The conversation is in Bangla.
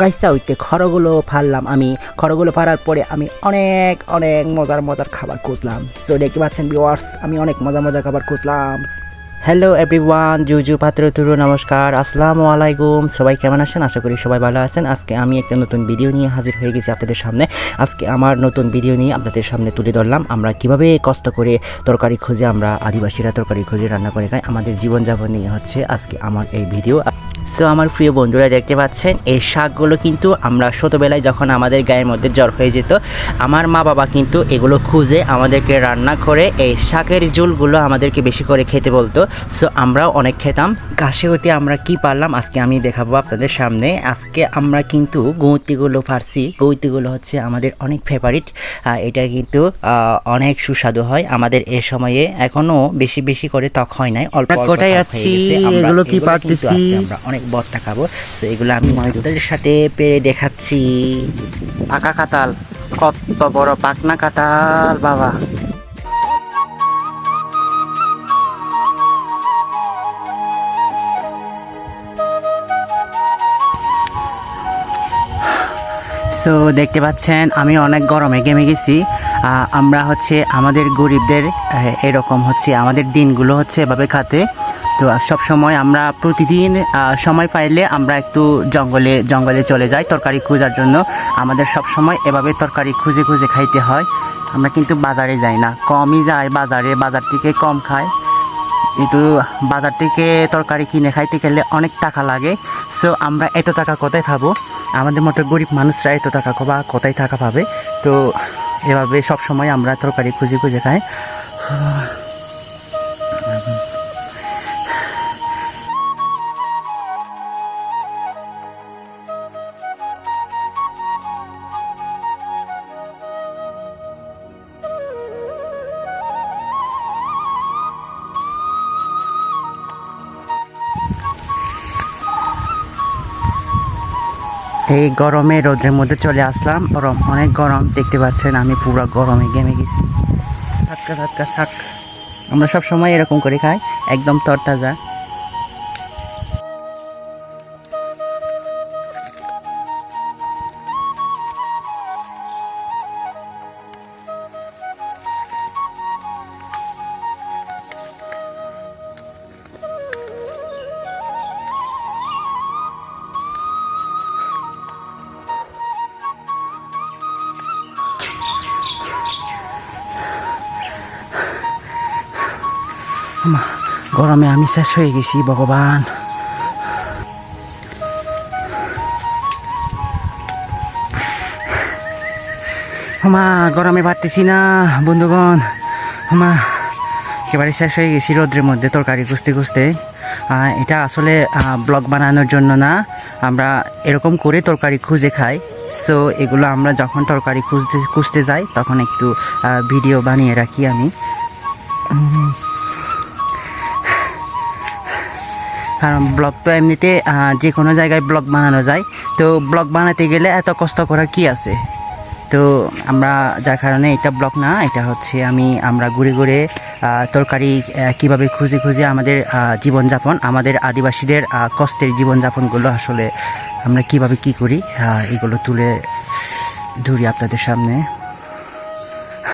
কাইসা হইতে খড়গুলো ফাড়লাম আমি। খড়গুলো ফাড়ার পরে আমি অনেক অনেক মজার মজার খাবার খুঁজলাম। সো দেখতে পাচ্ছেন ভিওয়ার্স আমি অনেক মজার মজার খাবার খুঁজলাম। হ্যালো এভরিওয়ান জুজু পাত্র তুরু নমস্কার, আসসালামু আলাইকুম। সবাই কেমন আছেন? আশা করি সবাই ভালো আছেন। আজকে আমি একটা নতুন ভিডিও নিয়ে হাজির হয়ে গেছি আপনাদের সামনে। আজকে আমার নতুন ভিডিও নিয়ে আপনাদের সামনে তুলে ধরলাম। আমরা কীভাবে কষ্ট করে তরকারি খুঁজে, আমরা আদিবাসীরা তরকারি খুঁজে রান্না করে খাই। আমাদের জীবনযাপন নিয়ে হচ্ছে আজকে আমার এই ভিডিও সো আমার প্রিয় বন্ধুরা দেখতে পাচ্ছেন এই শাকগুলো কিন্তু আমরা ছোটোবেলায় যখন আমাদের গায়ের মধ্যে জ্বর হয়ে যেত আমার মা বাবা কিন্তু এগুলো খুঁজে আমাদেরকে রান্না করে এই শাকের ঝোলগুলো আমাদেরকে বেশি করে খেতে বলতো। সো আমরাও অনেক খেতাম। কাশে হতে আমরা কি পারলাম? আজকে আমি দেখাবো আপনাদের সামনে। আজকে আমরা কিন্তু গৌতিগুলো পারছি। গৌতিগুলো হচ্ছে আমাদের অনেক ফেভারিট এটা কিন্তু অনেক সুস্বাদু হয়। আমাদের এ সময়ে এখনও বেশি বেশি করে ত্বক হয় নাই অল্প হয়ে যাচ্ছি? এগুলো কি পারতেছি? অনেক বর্তা খাব। তো এগুলো আমি তোদের সাথে পেরে দেখাচ্ছি। পাকা কাতাল কত বড় পাকনা কাতাল বাবা। সো দেখতে পাচ্ছেন আমি অনেক গরমে ঘেমে গেছি। আহ, আমরা হচ্ছে আমাদের গরিবদের এরকম হচ্ছে আমাদের দিনগুলো হচ্ছে এভাবে খাতে তো সব সময় আমরা প্রতিদিন সময় পাইলে আমরা একটু জঙ্গলে জঙ্গলে চলে যাই তরকারি খোঁজার জন্য। আমাদের সব সময় এভাবে তরকারি খুঁজে খুঁজে খাইতে হয়। আমরা কিন্তু বাজারে যাই না। কমই যাই বাজারে, বাজার থেকে কম খাই কিন্তু বাজার থেকে তরকারি কিনে খাইতে গেলে অনেক টাকা লাগে। সো আমরা এত টাকা কোথায় পাবো? আমাদের মতো গরিব মানুষরা এত টাকা বা কোথায় টাকা পাবে? তো এভাবে সব সময় আমরা তরকারি খুঁজে খুঁজে খাই। এই গরমে রোদের মধ্যে চলে আসলাম। গরম অনেক গরম, দেখতে পাচ্ছেন আমি পুরো গরমে গেমে গেছি। ধাক্কা ধাক্কা শাক আমরা সব সময় এরকম করে খাই, একদম তরতাজা। গরমে আমি শেষ হয়ে গেছি ভগবান আমা গরমে পারতেছি না, বন্ধুগণ। আমা একেবারে শেষ হয়ে গেছি রোদ্রের মধ্যে তরকারি খুঁজতে খুঁজতে এটা আসলে ব্লগ বানানোর জন্য না, আমরা এরকম করে তরকারি খুঁজে খাই। সো এগুলো আমরা যখন তরকারি খুঁজতে খুঁজতে যাই, তখন একটু ভিডিও বানিয়ে রাখি আমি। কারণ ব্লগ তো এমনিতে যে কোনো জায়গায় ব্লগ বানানো যায়। তো ব্লগ বানাতে গেলে এত কষ্ট করার কি আছে? তো আমরা, যার কারণে এটা ব্লগ না, এটা হচ্ছে আমি, আমরা ঘুরে ঘুরে তরকারি কীভাবে খুঁজে খুঁজে আমাদের জীবনযাপন, আমাদের আদিবাসীদের কষ্টের জীবনযাপনগুলো আসলে আমরা কীভাবে কি করি এগুলো তুলে ধরি আপনাদের সামনে।